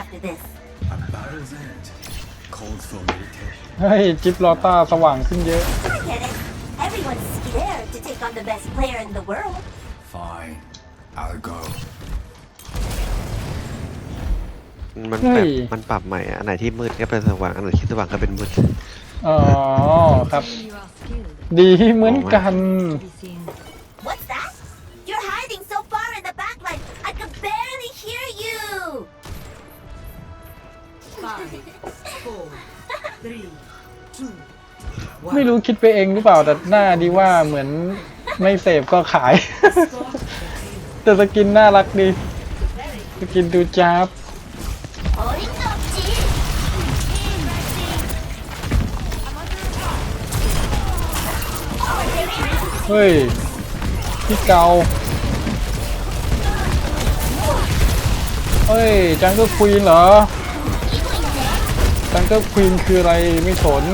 after this. A battle's end calls for meditation. เฮ้ยจิปลอต้าสว่างขึ้นเยอะ I get it. Everyone's scared to take on the best player in the world. Fine, I'll go. มันเฮ้แบบยมันปรับใหม่อะอันไหนที่มืดก็เป็นสว่าง อันไหนที่สว่างก็เป็นมืด อ๋อครับ You are skilled. ดีเหมือนกัน Be seen. Five, four, three, two, ไม่รู้คิดไปเองหรือเปล่า แต่หน้าดีว่าเหมือนไม่เสพก็ขาย แต่สกินน่ารักดี สกินดูจ้าบ 어림없지. เฮ้ย พี่เกา เฮ้ย จังเกิลควีนเหรอ จังเกิลควีนคืออะไรไม่สน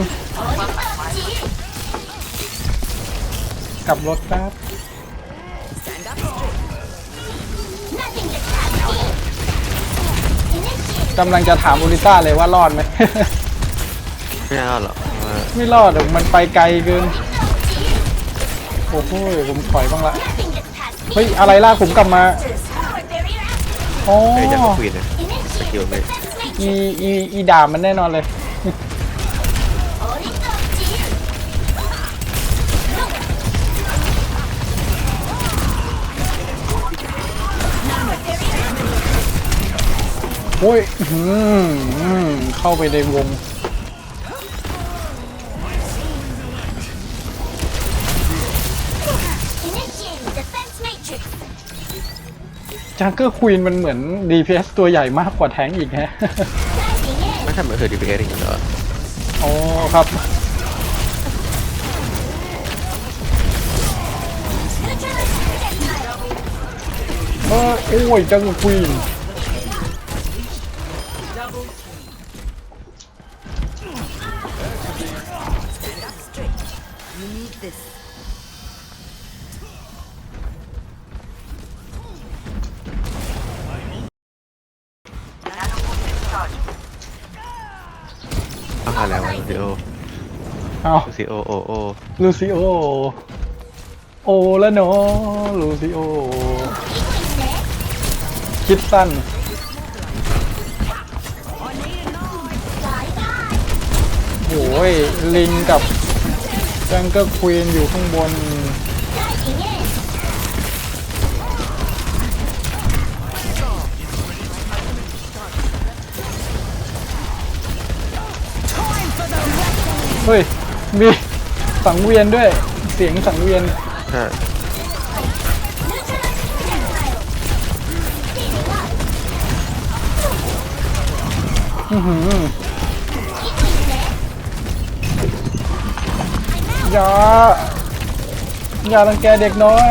กลับรถครับ Nothing gets past me. Initiate กำลังจะถามอุลิต้าเลยว่ารอดไหม ไม่เอาหรอกเพราะว่าไม่รอดหรอกมันไปไกลเกิน โอ้โหผมถอยบ้างละ nothing gets past me. เฮ้ย อะไรลากผมกลับมา Forward barrier activated. อ๋อไอ้จังก็คุยนะ Initiate Skill the mate. defense อีอีอีด่ามันแน่นอนเลย โอ้ยอืมเข้าไปในวง จังเกอร์ควีนมันเหมือน DPS ตัวใหญ่มากกว่าแทงค์อีกฮะ Diving in. ไม่ทำมันคือดีพีเอริงเหรออ๋อครับ เออโอ้ยจังเกอร์ควีน ซิโอโอโอลูซิโอ โอแล้วเนาะลูซิโอ คิดสั้น โอ้ย ลิงกับจังเกอร์ควีนอยู่ข้างบน เฮ้ย มีสังเวียนด้วย เสียงสังเวียนใช่อือหืออย่าอย่ารังแกเด็กน้อย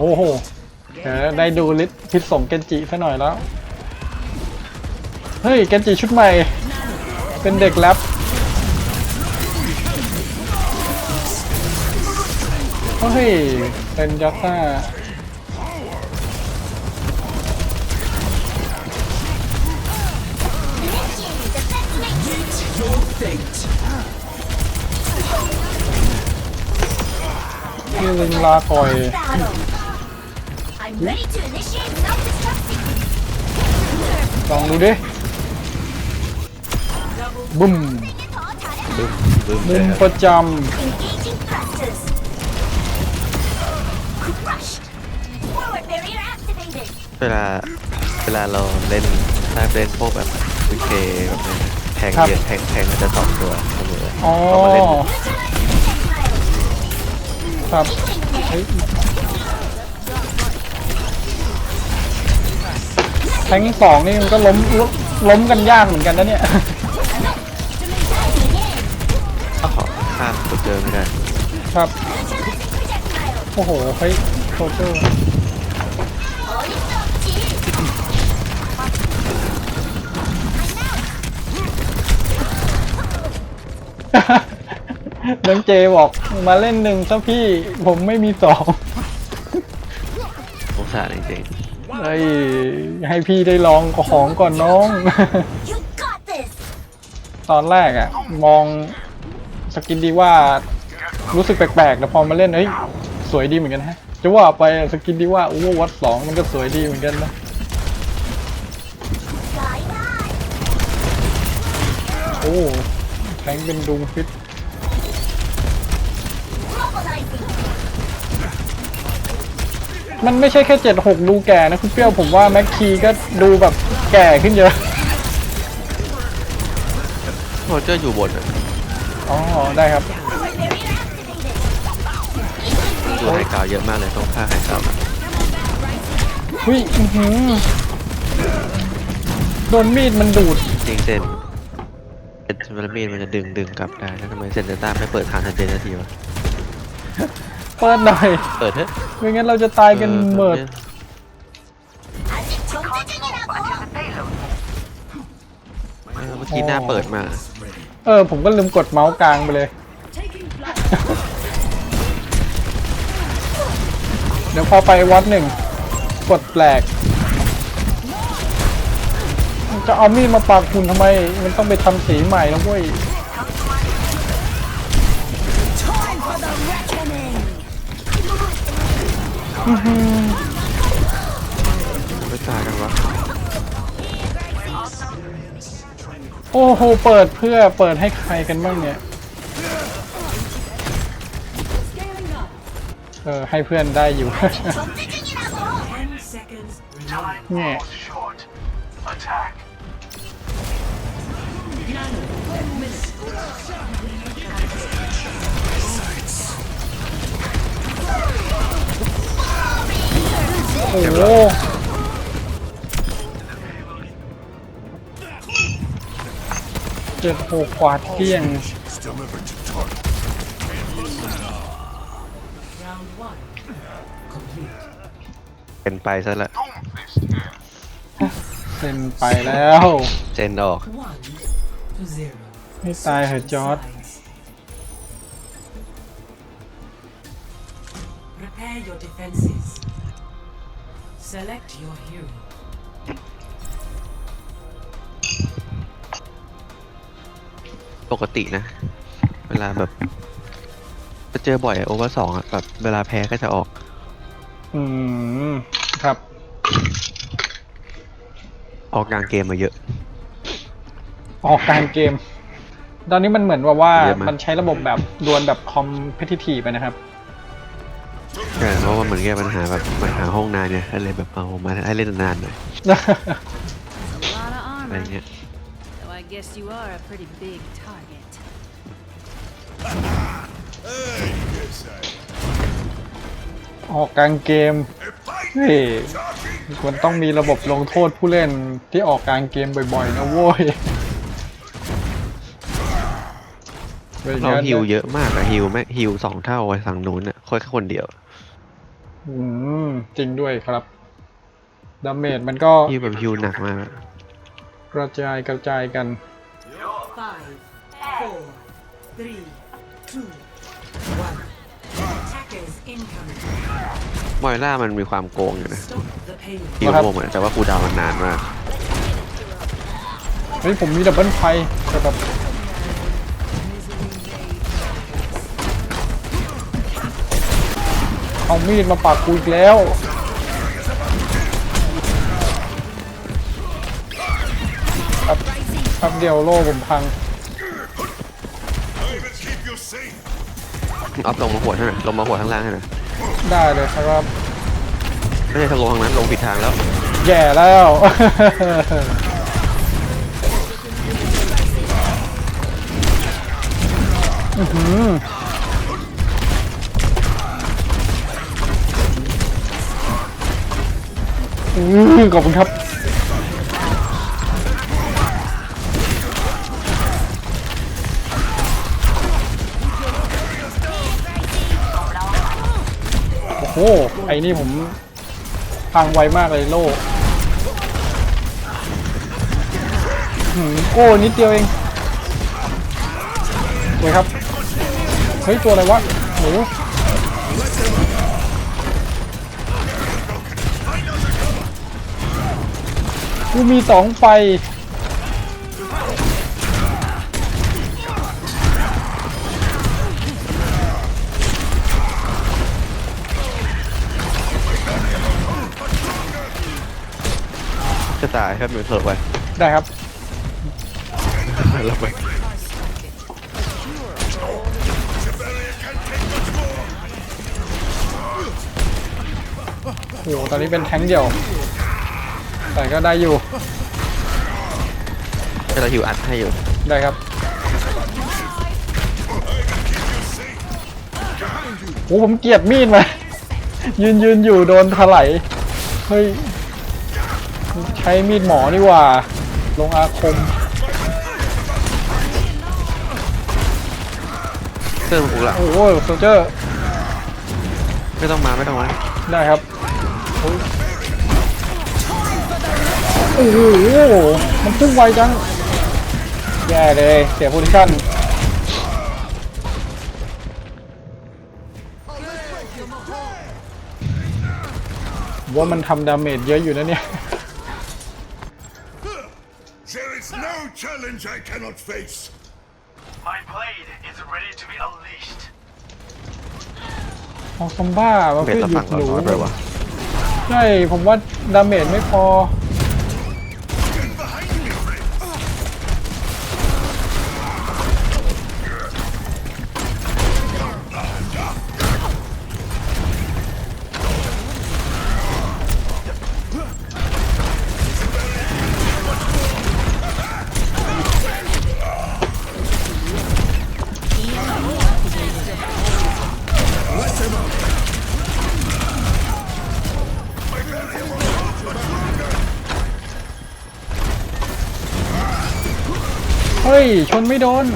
โอ้โหเออได้ดูลิทพิษสงเกนจิซะหน่อยแล้ว เฮ้ย เกนจิชุดใหม่ เป็นเด็กแรปเฮ้ย เป็นยัตซ่า Initiating defense matrix. ชื่ลิงลาคอย Battle. ลองดูดิบุ้มบึ้มบึ้มเลมุยมครับประจ Engaging thrusters. Crushed. Forward barrier activated. เวลาเวลาเราเล่นถ้าเล่นพวกแบบวิเคแบบนี้แทงเยอะแทงแทงมันจะสองตัวเสมอำอ๋อ เอามาเล่นครับเฮ้ย แทงสองนี่มันก็ล้มล้มกันยากเหมือนกันนะเนี่ยขอข้ามตัวเจอไม่ได้ครับ โอ้โหเฮ้ยโคเจอร์น้องเจบอกมาเล่นหนึ่งซะพี่ผมไม่มีสอง ยให้พี่ได้ลองของก่อนน้อง ตอนแรกอะมองสกินดีว่ารู้สึกแปลกๆแต่พอมาเล่นเฮ้ยสวยดีเหมือนกันฮะ จะว่าไปสกินดีว่าโอ้วัดสองมันก็สวยดีเหมือนกันนะโอ้แทงเป็นดุงฟิต มันไม่ใช่แค่เจ็ดหกดูแก่นะคุณเปรี้ยวผมว่าแม็กคีก็ดูแบบแก่ขึ้นเยอะๆโรเจอร์อยู่บนอะอ๋อ ได้ครับ Barrier activated. ดูไฮกราวเยอะมากเลยต้องฆ่าไฮกราวมาหุ้ยอื้อหือโดนมีดมันดูด จริงเซนเป็นเวลามีดมันจะดึงดึงกลับได้แล้วทำไมเซนเตต้าไม่เปิดทางทันเจนนาทีวะ เปิดหน่อยเปิดเถอะไม่งั้นเราจะตายกันเมิดเเมื่อกี้หน้าเปิดมาเออผมก็ลืมกดเมาส์กลางไปเลย เดี๋ยวพอไปวัดหนึ่งกดแปลก จะเอามีดมาปากคุณทำไม มันต้องไปทำสีใหม่แล้วเว้ย ไปตากันวะ โอ้โห เปิดเพื่อเปิดให้ใครกันบ้างเนี่ย เออ ให้เพื่อนได้อยู่ เนี่ย โอ้โหเจ็ดหกกวาดเกลี้ยง Delivered to target. Round one. Complete. เป็นไปซะละเซ็นไปแล้วเซนออก One to zero. ให้ตายเหอะจอร์ด Sides. Prepare your defenses. Select your hero. ปกตินะ เวลาแบบจะเจอบ่อยโอเวอร์สองอะแบบเวลาแพ้ก็จะออก อืม ครับ ออกกลางเกมมาเยอะ ออกกลารเกม ตอนนี้มันเหมือนว่าว่าเยอะมาก มันใช้ระบบแบบดวลแบบคอมเพทิทีไปนะครับ ใช่เพราะว่าเหมือนแก้ปัญหาแบบปัญหาห้องนานเนี่ยก็เลยแบบเอามาให้เล่นนานๆหน่อย A lot of อะไร armor. เงี้ย Though I guess you are a pretty big target. ออกกลางเกมเฮ้ยมันต้องมีระบบลงโทษผู้เล่นที่ออกกลางเกมบ่อยๆนะโว้ยไม่เรางั้นฮิวเยอะมากอะฮิวแม่ฮิวสองเท่าไอ้ฝั่งนู้นอะค่อยแค่คนเดียว อืมจริงด้วยครับ ดาเมจมันก็ฮิวแบบฮิวหนักมากอะกระจายกระจายกัน Five, four, three, two, one. Attackers incoming. มอยล่ามันมีความโกงอยู่นะ Stop the pain. ฮิวครับโกงเหมือนแต่ว่าคูลดาวน์มันนานมาก เฮ้ยผมมีดับเบิลไฟแต่แบบ เอามีดมาปากกูอีกแล้ว ครับแป๊บเดียวโล่ผมพัง keep you safe. ออฟลงมาหัวเท่านั้นลงมาหัวข้างล่างให้หน่อยได้เลยครับ ไม่ใช่ทางลงทางนั้นลงผิดทางแล้วแย่แล้ว อื้อหือ อขอบคุณครับโอ้โหไอ้นี่ผมพังไวมากเลยโล่โอ้นิดเดียวเองเลยครับ เฮ้ย ตัวอะไรวะหนู กูมีสองไฟ จะตายครับหนูเถอะไปได้ครับ เราไปโอ้โหตอนนี้เป็นแท้งเดียว แต่ก็ได้อยู่ให้เราหิวอัดให้อยู่ได้ครับโอ้ผมเกลียดมีดมายืนยืนอยู่โดนถลายเฮ้ย ใช้มีดหมอนี่หว่า ลงอาคมเสื้อมันกูละโอ้โหโซเจอร์ ไม่ต้องมาไม่ต้องมาได้ครับโอ้ย โอ้โหมันพุ่งไวจัง แย่เลย เสียโพซิชั่นว่ามันทำดาเมจเยอะอยู่นะเนี่ย There is no challenge I cannot face. My blade is ready to be unleashed. เอาซอมบ้ามาเบ็ดเพื่อละหยุฝั่ดงเราหนูน้อยไปวะใช่ ผมว่าดาเมจไม่พอ ชนไม่โดน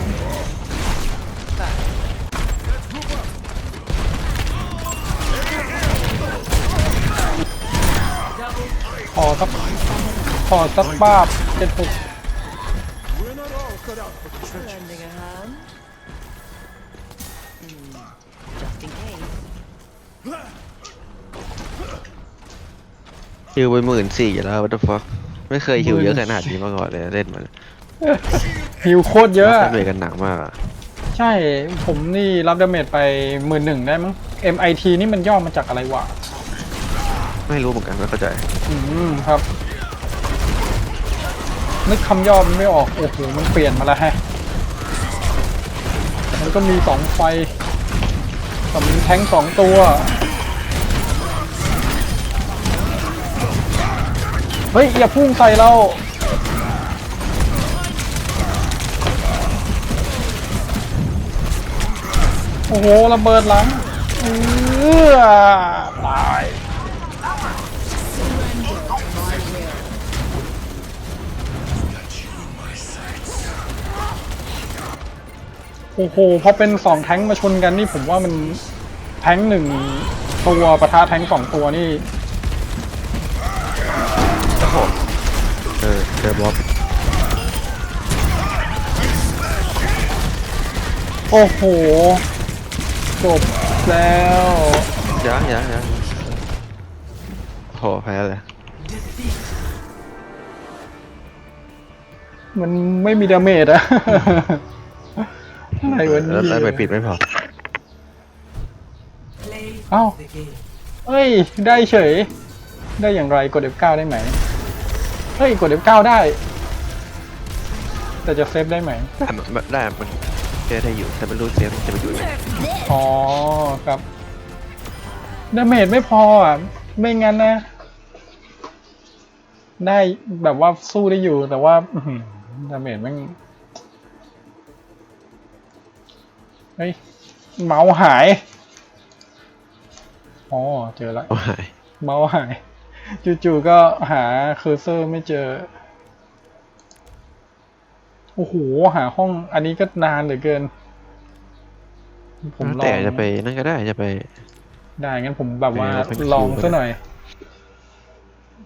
ขอสักขอสักป้าบเจ็ดหก Lending a hand? Hmm, just in case. หิวไปหมื่นสี่แล้ววัตถุฟอกไม่เคยหิวเยอะขนาดนี้มาก่อนเลย เล่นมัน ฮิวโคตรเยอะเล่นกันหนักมากอะใช่ ผมนี่รับดาเมจไปหมื่นหนึ่งได้มั้ง MIT นี่มันย่อมาจากอะไรวะไม่รู้เหมือนกันไม่เข้าใจ อืมครับ นึกคำย่อมันไม่ออก โอ้โห มันเปลี่ยนมาแล้วแฮะ มันก็มีสองไฟกับมีแท้งสองตัว เฮ้ย อย่าพุ่งใส่เรา อ้โหระเบิดหลังเออตายโอ้โหพอเป็นสองแท้งมาชนกันนี่ผมว่ามันแท้งหนึ่งตัวประทะแท้งสองตัวนี่เออเจอบอสโอ้โห จบแล้วยังยังยังโหแพ้เลยมันไม่มีดาเมจอะอะไรวะแล้วเนี่แล้วไปยปิดไม่พอ Play Ow. the game. เฮ้ย ได้เฉย ได้อย่างไรกด F9 ได้ไหมเฮ้ย กด F9 ได้ แต่จะเซฟได้ไหม ได้มัน ได้มันเซฟได้อยู่ แต่ไม่รู้เซฟจะไปอยู่ไหนอ๋อครับดาเมจไม่พออะ ไม่งั้นนะ ได้แบบว่าสู้ได้อยู่แต่ว่าอื้อหือดาเมจแม่งเฮ้ยเมาส์หาย อ๋อ เจอแล้วเอาหายเมาส์หาย จู่ๆก็หาเคอร์เซอร์ไม่เจอ โอ้โหหาห้องอันนี้ก็นานเหลือเกิน ผมลองแต่จะไปนั่นก็ได้จะไป ได้งั้นผมแบบว่าเออเป็นคิวลองก็ซะได้หน่อย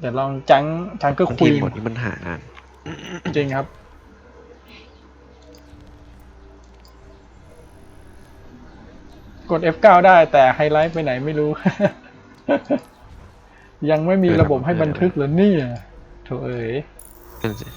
เดี๋ยวลองจังจังก็บางคุทียหมดนี้มันหางานจริงครับอกด F9 ได้แต่ไฮไลท์ไปไหนไม่รู้ ยังไม่มีระบบให้บันทึกเหรอเนี่ยโถเอ๋ยนั่นสิ